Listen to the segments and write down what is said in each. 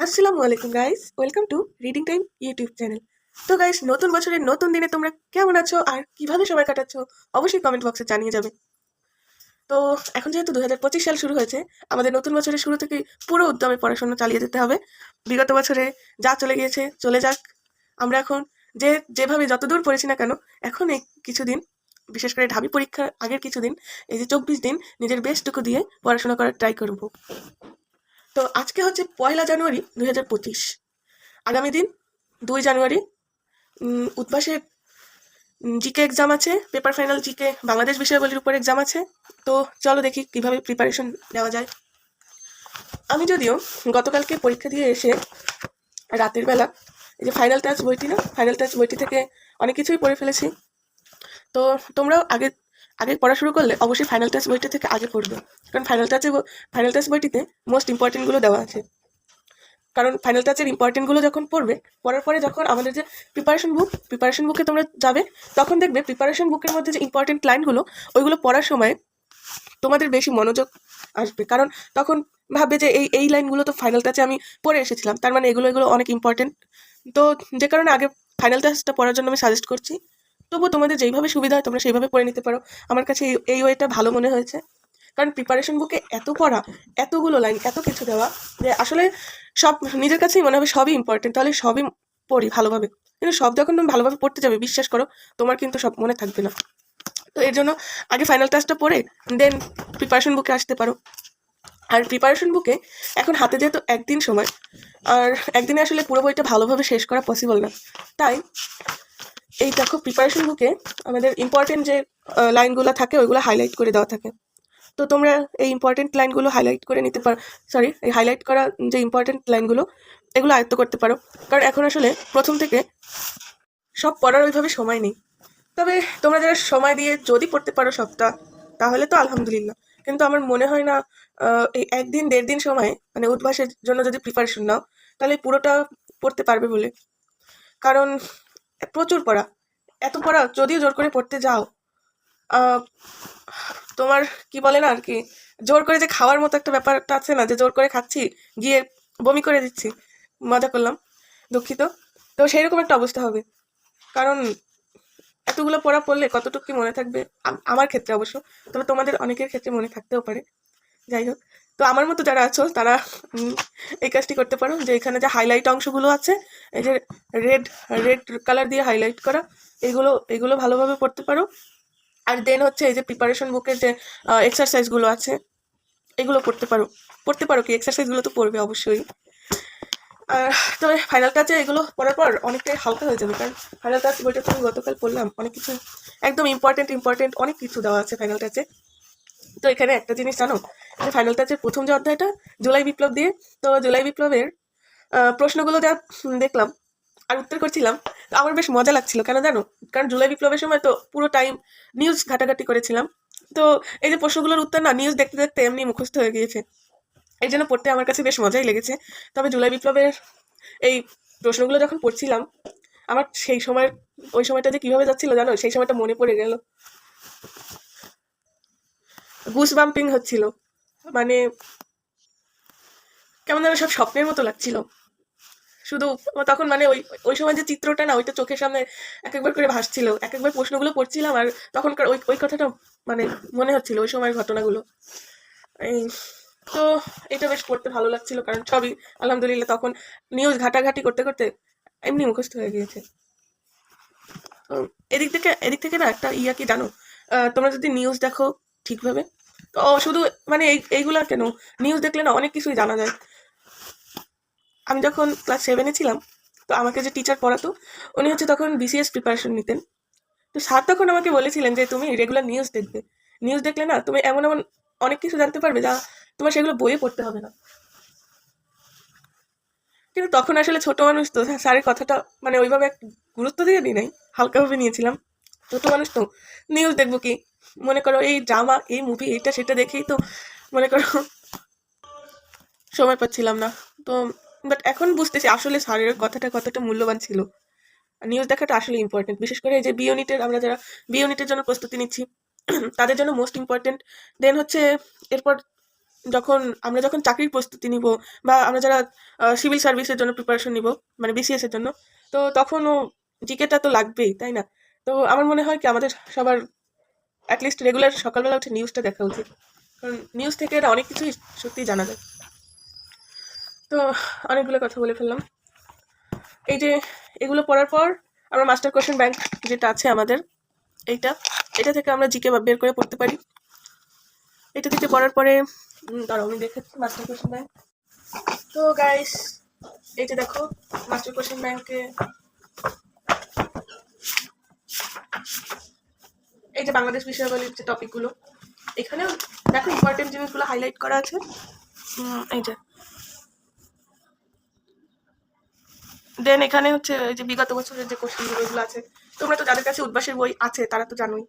আসসালামু আলাইকুম guys welcome to reading time YouTube channel তো গাইস নতুন বছরের নতুন দিনে তোমরা কেমন আছো আর কীভাবে সময় কাটাচ্ছো অবশ্যই কমেন্ট বক্সে জানিয়ে যাবে। তো, এখন যেহেতু দু হাজার পঁচিশ সাল শুরু হয়েছে, আমাদের নতুন বছরের শুরু থেকে পুরো উদ্যমে পড়াশোনা চালিয়ে যেতে হবে। বিগত বছরে যা চলে গিয়েছে, চলে যাক। আমরা এখন যে, যেভাবে যতদূর পড়েছি না কেন, এখন এই কিছুদিন, বিশেষ করে ঢাবি পরীক্ষার আগের কিছুদিন, এই যে চব্বিশ দিন নিজের বেস্টটুকু দিয়ে পড়াশোনা করার ট্রাই করব। তো আজকে হচ্ছে পয়লা জানুয়ারি দুই হাজার পঁচিশ। আগামী দিন দুই জানুয়ারি উদ্ভাসের জিকে এক্সাম আছে পেপার ফাইনাল জিকে, বাংলাদেশ বিষয়াবলীর উপর এক্সাম আছে। তো চলো দেখি কীভাবে প্রিপারেশন নেওয়া যায়। আমি যদিও গতকালকে পরীক্ষা দিয়ে এসে রাতের বেলা এই যে ফাইনাল টাচ বইটি না ফাইনাল টাচ বইটি থেকে অনেক কিছুই পড়ে ফেলেছি। তো তোমরাও আগে আগে পড়া শুরু করলে অবশ্যই ফাইনাল টাচ বইটা থেকে আগে পড়বে। কারণ ফাইনাল টাচে ফাইনাল টাচ বইটিতে মোস্ট ইম্পর্টেন্টগুলো দেওয়া আছে। কারণ ফাইনাল টাচের ইম্পর্টেন্টগুলো যখন পড়বে, পড়ার পরে যখন আমাদের যে প্রিপারেশন বুক প্রিপারেশন বুকে তোমরা যাবে, তখন দেখবে প্রিপারেশন বুকের মধ্যে যে ইম্পর্টেন্ট লাইনগুলো ওইগুলো পড়ার সময় তোমাদের বেশি মনোযোগ আসবে। কারণ তখন ভাববে যে এই এই লাইনগুলো তো ফাইনাল টাচে আমি পড়ে এসেছিলাম, তার মানে এগুলো এগুলো অনেক ইম্পর্টেন্ট তো যে কারণে আগে ফাইনাল টাচটা পড়ার জন্য আমি সাজেস্ট করছি। তবুও তোমাদের যেইভাবে সুবিধা হয় তোমরা সেইভাবে পড়ে নিতে পারো। আমার কাছে এই ওয়েটা ভালো মনে হয়েছে। কারণ প্রিপারেশন বুকে এত পড়া, এতগুলো লাইন এত কিছু দেওয়া, যে আসলে সব নিজের কাছেই মনে হবে সবই ইম্পর্টেন্ট তাহলে সবই পড়ি ভালোভাবে। কিন্তু সব যখন তুমি ভালোভাবে পড়তে যাবে, বিশ্বাস করো, তোমার কিন্তু সব মনে থাকবে না। তো এর জন্য আগে ফাইনাল টাচটা পড়ে দেন প্রিপারেশন বুকে আসতে পারো। আর প্রিপারেশন বুকে এখন হাতে যেহেতু একদিন সময়, আর একদিনে আসলে পুরো বইটা ভালোভাবে শেষ করা পসিবল না। তাই এই দেখো প্রিপারেশন বুকে আমাদের ইম্পর্টেন্ট যে লাইনগুলো থাকে, ওইগুলো হাইলাইট করে দেওয়া থাকে। তো তোমরা এই ইম্পর্টেন্ট লাইনগুলো হাইলাইট করে নিতে পারো সরি এই হাইলাইট করা যে ইম্পর্টেন্ট লাইনগুলো এগুলো আয়ত্ত করতে পারো। কারণ এখন আসলে প্রথম থেকে সব পড়ার ওইভাবে সময় নেই। তবে তোমরা যারা সময় দিয়ে যদি পড়তে পারো সবটা, তাহলে তো আলহামদুলিল্লাহ। কিন্তু আমার মনে হয় না এই একদিন, দেড় দিন সময় মানে উদ্ভাসের জন্য যদি প্রিপারেশন নাও, তাহলে পুরোটা পড়তে পারবে বলে। কারণ প্রচুর পড়া। এত পড়া, যদিও জোর করে পড়তে যাও। তোমার কি বলে না আর কি, জোর করে যে খাওয়ার মতো একটা ব্যাপারটা আছে না, যে জোর করে খাচ্ছি, গিয়ে বমি করে দিচ্ছি, মজা করলাম, দুঃখিত। তো সেই রকম একটা অবস্থা হবে। কারণ এতগুলো পড়া পড়লে কতটুকু কি মনে থাকবে? আমার ক্ষেত্রে অবশ্য, তবে তোমাদের অনেকের ক্ষেত্রে মনে থাকতেও পারে। যাই হোক। তো আমার মতো যারা আছো, তারা এই কাজটি করতে পারো যে এখানে যে হাইলাইট অংশগুলো আছে, এই যে রেড রেড কালার দিয়ে হাইলাইট করা, এগুলো এগুলো ভালোভাবে পড়তে পারো। আর দেন হচ্ছে এই যে প্রিপারেশন বুকের যে এক্সারসাইজগুলো আছে, এগুলো পড়তে পারো। পড়তে পারো কি? এক্সারসাইজগুলো তো পড়বে অবশ্যই। আর তবে ফাইনাল টাচে এগুলো পড়ার পর অনেকটাই হালকা হয়ে যাবে, কারণ ফাইনাল কাজ বইটা তো আমি গতকাল পড়লাম, অনেক কিছু, একদম ইম্পর্টেন্ট ইম্পর্টেন্ট অনেক কিছু দেওয়া আছে ফাইনাল টাচে তো এখানে একটা জিনিস জানো? যে ফাইনাল টাচের প্রথম যে অধ্যায়টা, জুলাই বিপ্লব দিয়ে, তো জুলাই বিপ্লবের প্রশ্নগুলো যা দেখলাম আর উত্তর করছিলাম আমার বেশ মজা লাগছিল। কেন জানো? কারণ জুলাই বিপ্লবের সময় তো পুরো টাইম নিউজ ঘাটাঘাটি করেছিলাম। তো এই যে প্রশ্নগুলোর উত্তর না নিউজ দেখতে দেখতে এমনি মুখস্থ হয়ে গিয়েছে। এই জন্য পড়তে আমার কাছে বেশ মজাই লেগেছে। তবে জুলাই বিপ্লবের এই প্রশ্নগুলো যখন পড়ছিলাম, আমার সেই সময়ের, ওই সময়টা যে কীভাবে যাচ্ছিল জানো? সেই সময়টা মনে পড়ে গেল। গুস বাম্পিং হচ্ছিল। মানে কেমন যেন সব স্বপ্নের মতো লাগছিল। শুধু তখন মানে ওই ওই সময় যে চিত্রটা না, ওইটা চোখের সামনে এক একবার করে ভাসছিল। এক একবার প্রশ্নগুলো পড়ছিলাম আর তখনকার ওই ওই কথাটা মানে মনে হচ্ছিল ওই সময়ের ঘটনাগুলো। এই তো এটা বেশ পড়তে ভালো লাগছিল কারণ সবই আলহামদুলিল্লাহ তখন নিউজ ঘাটাঘাটি করতে করতে এমনি মুখস্থ হয়ে গিয়েছে। এদিক থেকে এদিক থেকে না একটা ইয়া কি জানো? তোমরা যদি নিউজ দেখো ঠিকভাবে তো শুধু মানে এই, এইগুলা কেন? নিউজ দেখলে না অনেক কিছুই জানা যায়। আমি যখন ক্লাস সেভেনে ছিলাম, তো আমাকে যে টিচার পড়াতো, উনি হচ্ছে তখন বিসিএস প্রিপারেশন নিতেন। তো স্যার তখন আমাকে বলেছিলেন যে, তুমি রেগুলার নিউজ দেখবে। নিউজ দেখলে না তুমি এমন এমন অনেক কিছু জানতে পারবে যা তোমার সেগুলো বইয়ে পড়তে হবে না। কিন্তু তখন আসলে ছোট মানুষ তো স্যারের কথাটা মানে ওইভাবে গুরুত্ব দিয়ে দিই নাই। হালকাভাবে নিয়েছিলাম। ছোট মানুষ তো নিউজ দেখব কি? মনে করো এই ড্রামা এই মুভি এইটা সেটা দেখেই তো মনে করো সময় পাচ্ছিলাম না। তো বাট এখন বুঝতেছি আসলে স্যারের কথাটা কতটা মূল্যবান ছিল। নিউজ দেখাটা আসলে ইম্পর্টেন্ট বিশেষ করে এই যে বি ইউনিটের আমরা যারা বি ইউনিটের জন্য প্রস্তুতি নিচ্ছি, তাদের জন্য মোস্ট ইম্পর্টেন্ট দেন হচ্ছে এরপর যখন আমরা যখন চাকরির প্রস্তুতি নিব বা আমরা যারা সিভিল সার্ভিসের জন্য প্রিপারেশন নিব মানে বিসিএস এর জন্য, তো তখনও জিকেটা তো লাগবেই, তাই না? তো আমার মনে হয় কি আমাদের সবার অ্যাটলিস্ট রেগুলার সকালবেলা উঠে নিউজটা দেখা উচিত। কারণ নিউজ থেকে এটা অনেক কিছুই সত্যিই জানা যায়। তো অনেকগুলো কথা বলে ফেললাম। এই যে এগুলো পড়ার পর আমরা মাস্টার কোয়েশ্চেন ব্যাংক যেটা আছে আমাদের, এইটা, এটা থেকে আমরা জিকে বের করে পড়তে পারি। এটা থেকে পড়ার পরে দাঁড়াও, আমি দেখেছি মাস্টার কোয়েশ্চেন ব্যাংক তো গাইস এই যে দেখো মাস্টার কোয়েশ্চেন ব্যাংকে এই যে বাংলাদেশ বিষয়াবলীর যে টপিকগুলো এখানেও দেখো ইম্পর্টেন্ট জিনিসগুলো হাইলাইট করা আছে। এই যে। দেন এখানে হচ্ছে যে বিগত বছরের যে কোশ্চেনগুলো আছে। তোমরা তো যাদের কাছে উদ্বাসের বই আছে, তারা তো জানোই।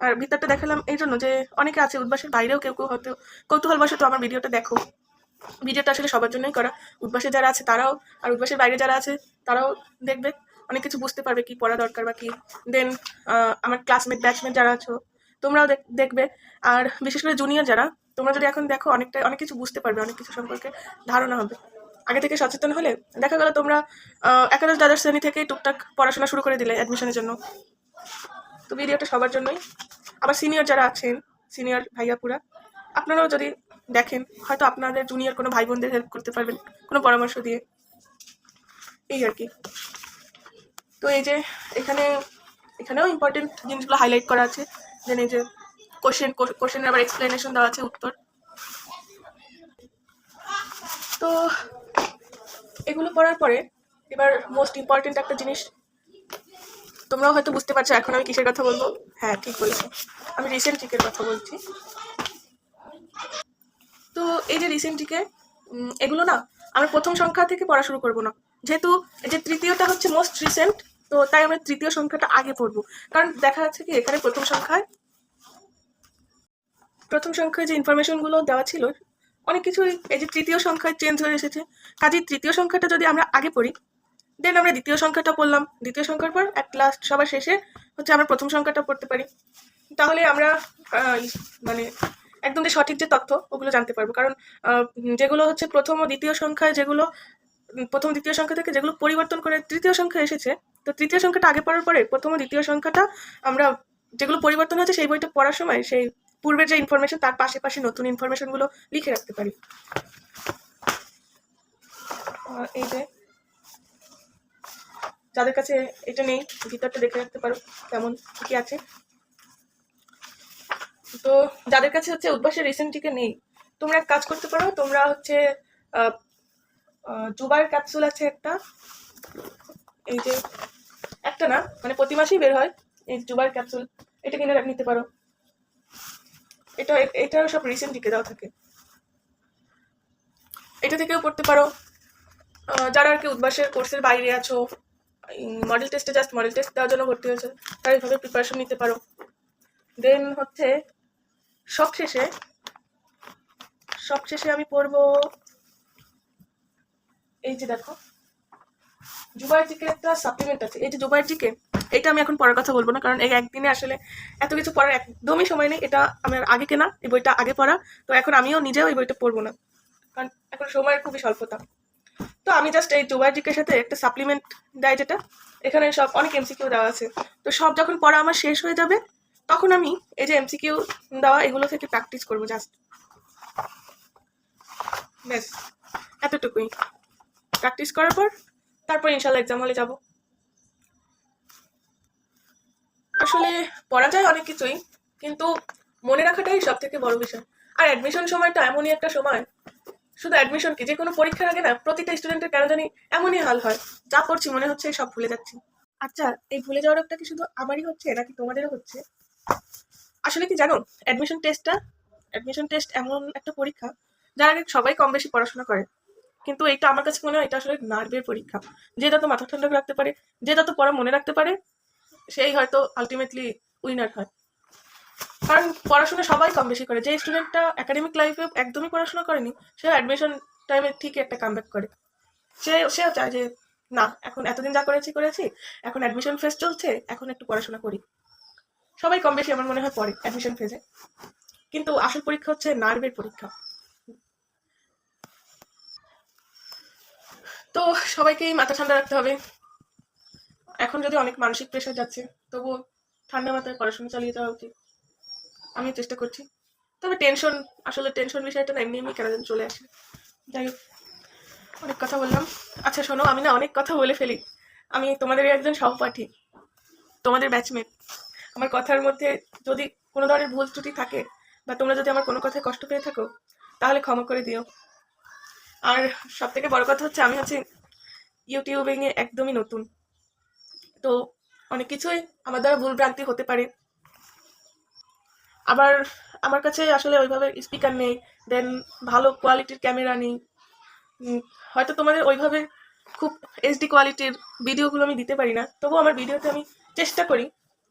আর ভিতরটা দেখালাম এই জন্য যে অনেকে আছে উদ্বাসের বাইরেও কেউ কেউ হয়তো কৌতূহলবশত আমার ভিডিওটা দেখো। ভিডিওটা আসলে সবার জন্যই করা। উদ্বাসে যারা আছে তারাও, আর উদ্বাসের বাইরে যারা আছে তারাও দেখবে। অনেক কিছু বুঝতে পারবে কি পড়া দরকার বা কি। দেন আমার ক্লাসমেট ব্যাচমেট যারা আছো, তোমরাও দেখ- দেখবে। আর বিশেষ করে জুনিয়র যারা, তোমরা যদি এখন দেখো অনেকটা অনেক কিছু বুঝতে পারবে, অনেক কিছু সম্পর্কে ধারণা হবে। আগে থেকে সচেতন হলে দেখা গেল তোমরা একাদশ, দ্বাদশ শ্রেণি থেকেই টুকটাক পড়াশোনা শুরু করে দিলে অ্যাডমিশনের জন্য। তো ভিডিওটা সবার জন্যই। আবার সিনিয়র যারা আছেন সিনিয়র ভাইয়াপুরা, আপনারাও যদি দেখেন, হয়তো আপনাদের জুনিয়র কোনো ভাই বোনদের হেল্প করতে পারবেন, কোনো পরামর্শ দিয়ে। এই আর কি। তো এই যে এখানে, এখানেও ইম্পর্টেন্ট জিনিসগুলো হাইলাইট করা আছে। দেন এই যে কোশ্চেন কোশ্চেনের আবার এক্সপ্লেনেশন দেওয়া আছে, উত্তর। তো এগুলো পড়ার পরে এবার মোস্ট ইম্পর্টেন্ট একটা জিনিস, তোমরাও হয়তো বুঝতে পারছ, এখন আমি কিসের কথা বলব? হ্যাঁ ঠিক বলেছ। আমি রিসেন্ট জিকের কথা বলছি। তো এই যে রিসেন্ট জিকে এগুলো না আমরা প্রথম সংখ্যা থেকে পড়া শুরু করব না। যেহেতু যে তৃতীয়টা হচ্ছে মোস্ট রিসেন্ট তো তাই আমরা তৃতীয় সংখ্যাটা আগে পড়ব। কারণ দেখা যাচ্ছে কি, এখানে প্রথম সংখ্যায় প্রথম সংখ্যায় যে ইনফরমেশনগুলো দেওয়া ছিল, অনেক কিছুই এই যে তৃতীয় সংখ্যায় চেঞ্জ হয়ে এসেছে। কাজেই তৃতীয় সংখ্যাটা যদি আমরা আগে পড়ি দেন আমরা দ্বিতীয় সংখ্যাটা পড়লাম। দ্বিতীয় সংখ্যার পর অ্যাট লাস্ট সবার শেষে হচ্ছে আমরা প্রথম সংখ্যাটা পড়তে পারি। তাহলে আমরা মানে একদম যে সঠিক যে তথ্য, ওগুলো জানতে পারব। কারণ যেগুলো হচ্ছে প্রথম ও দ্বিতীয় সংখ্যায় যেগুলো প্রথম দ্বিতীয় সংখ্যা থেকে যেগুলো পরিবর্তন করে তৃতীয় সংখ্যা এসেছে, তো তৃতীয় সংখ্যাটা আগে পড়ার পরে প্রথম ও দ্বিতীয় সংখ্যাটা আমরা যেগুলো পরিবর্তন হয়েছে সেই বইটা পড়ার সময় সেই পূর্বের যে ইনফরমেশন তার পাশে পাশে নতুন ইনফরমেশনগুলো লিখে রাখতে পারি। এই যে যাদের কাছে এটা নেই, ভিতরটা দেখে রাখতে পারো কেমন কি আছে। তো যাদের কাছে হচ্ছে উদ্ভাসের রিসেন্টটিকে নেই, তোমরা এক কাজ করতে পারো, তোমরা হচ্ছে জুবার ক্যাপসুল আছে একটা। এই যে একটা না মানে প্রতি মাসেই বের হয় এই জুবার ক্যাপসুল এটা কিনে নিতে পারো। এটা এটারও সব রিসেন্ট দিকে দেওয়া থাকে। এটা থেকেও পড়তে পারো। যারা আর কি উদ্বাসের কোর্সের বাইরে আছো মডেল টেস্টে জাস্ট মডেল টেস্ট দেওয়ার জন্য ভর্তি হয়েছে, তারা এইভাবে প্রিপারেশন নিতে পারো। দেন হচ্ছে, সবশেষে সবশেষে আমি পড়ব এই যে দেখো জিকে একটা সাপ্লিমেন্ট আছে। এই যে এটা আমি এখন পড়ার কথা বলব না, কারণ এই একদিনে আসলে এত কিছু পড়ার একদমই সময় নেই। এটা আমার আগে এই বইটা আগে পড়া, তো এখন আমিও নিজেও এই বইটা পড়ব না, কারণ এখন সময়ের খুবই স্বল্পতা। তো আমি জাস্ট এই সাথে একটা সাপ্লিমেন্ট দেয় যেটা, এখানে সব অনেক এমসিকিউ দেওয়া আছে। তো সব যখন পড়া আমার শেষ হয়ে যাবে, তখন আমি এই যে এমসিকিউ দেওয়া, এগুলো থেকে প্র্যাকটিস করব জাস্ট ব্যাস, এতটুকুই। প্র্যাকটিস করার পর তারপর ইনশাল্লাহ এক্সাম হলে যাব। আসলে পড়া যায় অনেক কিছুই, কিন্তু মনে রাখাটাই সব থেকে বড় বিষয়। আর অ্যাডমিশন সময়টা এমনই একটা সময়, শুধু অ্যাডমিশন কি যে কোনো পরীক্ষার আগে না, প্রতিটা স্টুডেন্টের কেন জানি এমনই হাল হয়, যা পড়ছি মনে হচ্ছে সব ভুলে যাচ্ছি। আচ্ছা এই ভুলে যাওয়ার রোগটা কি শুধু আমারই হচ্ছে নাকি তোমাদেরও হচ্ছে? আসলে কি জানো অ্যাডমিশন টেস্টটা অ্যাডমিশন টেস্ট এমন একটা পরীক্ষা, যার আগে সবাই কম বেশি পড়াশোনা করে। কিন্তু এটা আমার কাছে মনে হয় এটা আসলে নার্ভের পরীক্ষা। যে যত মাথা ঠান্ডা রাখতে পারে যে যত পড়া মনে রাখতে পারে, সেই হয়তো আলটিমেটলি উইনার হয়। কারণ পড়াশোনা সবাই কম বেশি করে। যে স্টুডেন্টটা একাডেমিক লাইফে একদমই পড়াশোনা করেনি, সে অ্যাডমিশন টাইমে ঠিকই একটা কামব্যাক করে। সে সেও চায় যে, না, এখন এতদিন যা করেছি করেছি, এখন অ্যাডমিশন ফেজ চলছে, এখন একটু পড়াশোনা করি। সবাই কম বেশি আমার মনে হয় পড়ে অ্যাডমিশন ফেজে কিন্তু আসল পরীক্ষা হচ্ছে নার্ভের পরীক্ষা। সবাইকেই মাথা ঠান্ডা রাখতে হবে। এখন যদি অনেক মানসিক প্রেশার যাচ্ছে, তবুও ঠান্ডা মাথায় পড়াশোনা চালিয়ে যাওয়া উচিত। আমি চেষ্টা করছি। তবে টেনশন আসলে টেনশন বিষয়টা এমনি এমনি কেন চলে আসে। যাই হোক, অনেক কথা বললাম। আচ্ছা শোনো, আমি না অনেক কথা বলে ফেলি। আমি তোমাদেরই একজন সহপাঠী, তোমাদের ব্যাচমেট আমার কথার মধ্যে যদি কোনো ধরনের ভুল ত্রুটি থাকে বা তোমরা যদি আমার কোনো কথায় কষ্ট পেয়ে থাকো, তাহলে ক্ষমা করে দিও। আর সব থেকে বড় কথা হচ্ছে, আমি হচ্ছে ইউটিউবিংয়ে একদমই নতুন। তো অনেক কিছুই আমার দ্বারা ভুল ভ্রান্তি হতে পারে। আবার আমার কাছে আসলে ওইভাবে স্পিকার নেই দেন ভালো কোয়ালিটির ক্যামেরা নেই। হয়তো তোমাদের ওইভাবে খুব এইচডি কোয়ালিটির ভিডিওগুলো আমি দিতে পারি না, তবুও আমার ভিডিওতে আমি চেষ্টা করি।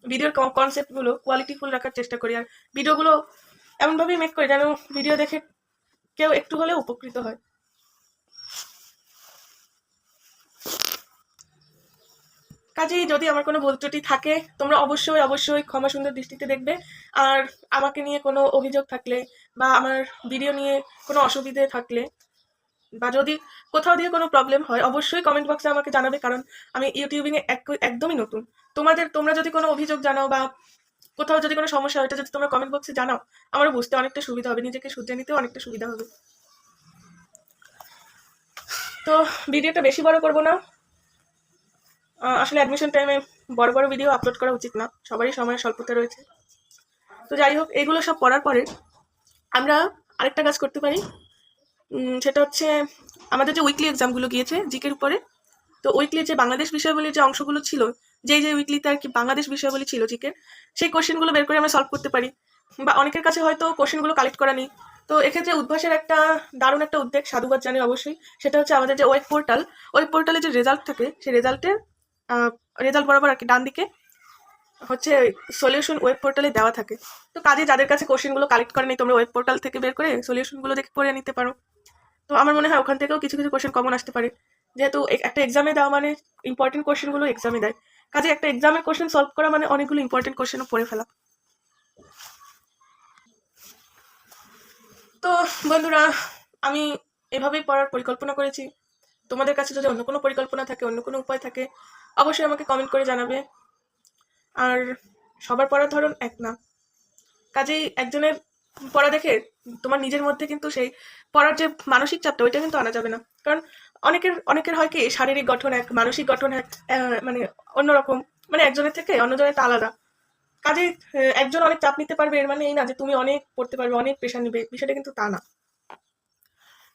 ভিডিওর কনসেপ্টগুলো কোয়ালিটিফুল রাখার চেষ্টা করি, আর ভিডিওগুলো এমনভাবেই মেক করি যেন ভিডিও দেখে কেউ একটু হলেও উপকৃত হয়। কাজেই যদি আমার কোনো ভুল ত্রুটি থাকে, তোমরা অবশ্যই অবশ্যই ক্ষমা সুন্দর দৃষ্টিতে দেখবে। আর আমাকে নিয়ে কোনো অভিযোগ থাকলে বা আমার ভিডিও নিয়ে কোনো অসুবিধে থাকলে বা যদি কোথাও দিয়ে কোনো প্রবলেম হয়, অবশ্যই কমেন্ট বক্সে আমাকে জানাবে, কারণ আমি ইউটিউবিংয়ে এক- একদমই নতুন। তোমাদের তোমরা যদি কোনো অভিযোগ জানাও বা কোথাও যদি কোনো সমস্যা হয় এটা যদি তোমরা কমেন্ট বক্সে জানাও, আমারও বুঝতে অনেকটা সুবিধা হবে, নিজেকে শুধরে নিতেও অনেকটা সুবিধা হবে। তো ভিডিওটা বেশি বড় করব না। আসলে অ্যাডমিশন টাইমে বড় বড় ভিডিও আপলোড করা উচিত না। সবারই সময়ের স্বল্পতা রয়েছে। তো যাই হোক, এগুলো সব পড়ার পরে আমরা আরেকটা কাজ করতে পারি। সেটা হচ্ছে আমাদের যে উইকলি এক্সামগুলো গিয়েছে, জিকের উপরে, তো উইকলি যে বাংলাদেশ বিষয়াবলীর যে অংশগুলো ছিল, যেই যে উইকলিতে আর কি বাংলাদেশ বিষয়াবলী ছিল জিকের, সেই কোশ্চেনগুলো বের করে আমরা সলভ করতে পারি। বা অনেকের কাছে হয়তো কোশ্চেনগুলো কালেক্ট করা নেই। তো এক্ষেত্রে উদ্ভাসের একটা দারুণ একটা উদ্যোগ সাধুবাদ জানি অবশ্যই। সেটা হচ্ছে আমাদের যে ওয়েব পোর্টাল ওয়েব পোর্টালে যে রেজাল্ট থাকে, সেই রেজাল্টের রেজাল্ট বরাবর আর কি, ডান দিকে হচ্ছে সলিউশন ওয়েব পোর্টালে দেওয়া থাকে। তো কাজে যাদের কাছে কোশ্চেনগুলো কালেক্ট করে নেই তোমরা ওয়েব পোর্টাল থেকে বের করে সলিউশনগুলো দেখে করে নিতে পারো। তো আমার মনে হয় ওখান থেকেও কিছু কিছু কোশ্চেন কমন আসতে পারে। যেহেতু একটা এক্সামে দেওয়া মানে ইম্পর্টেন্ট কোশ্চেনগুলো এক্সামে দেয়। কাজে একটা এক্সামের কোশ্চেন সলভ করা মানে অনেকগুলো ইম্পর্টেন্ট কোশ্চেনও পড়ে ফেলা। তো বন্ধুরা, আমি এভাবেই পড়ার পরিকল্পনা করেছি। তোমাদের কাছে যদি অন্য কোনো পরিকল্পনা থাকে, অন্য কোনো উপায় থাকে অবশ্যই আমাকে কমেন্ট করে জানাবে। আর সবার পড়ার ধরন এক না। কাজেই একজনের পড়া দেখে তোমার নিজের মধ্যে কিন্তু সেই পড়ার যে মানসিক চাপটা ওইটা কিন্তু আনা যাবে না। কারণ অনেকের অনেকের হয় কি শারীরিক গঠন এক মানসিক গঠন এক মানে অন্যরকম। মানে একজনের থেকে অন্যজনের আলাদা। আহ, একজন অনেক চাপ নিতে পারবে এর মানে এই না যে তুমি অনেক পড়তে পারবে অনেক পেশা নিবে বিষয়টা কিন্তু তা না।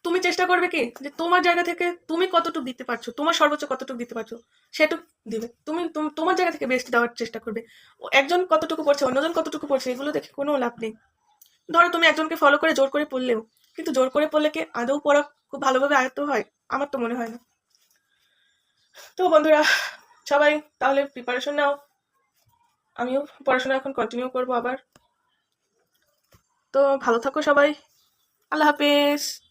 তুমি চেষ্টা করবে কি? যে তোমার জায়গা থেকে তুমি কতটুকু দিতে পারছ? তোমার সর্বোচ্চ কতটুকু দিতে পারছ? সেটুকু দিবে। তুমি, তুম- তোমার জায়গা থেকে বেস্ট দেওয়ার চেষ্টা করবে। একজন কতটুকু পড়ছে, অন্যজন কতটুকু পড়ছে, এগুলো দেখে কোনো লাভ নেই। ধরো তুমি একজনকে ফলো করে জোর করে পড়লেও, কিন্তু জোর করে পড়লে কি আদৌ পড়া খুব ভালোভাবে আয়ত্ত হয়? আমার তো মনে হয় না। তো বন্ধুরা, সবাই তাহলে প্রিপারেশন নাও। আমিও পড়াশোনা এখন কন্টিনিউ করব আবার। তো ভালো থাকো সবাই। আল্লাহ হাফেজ।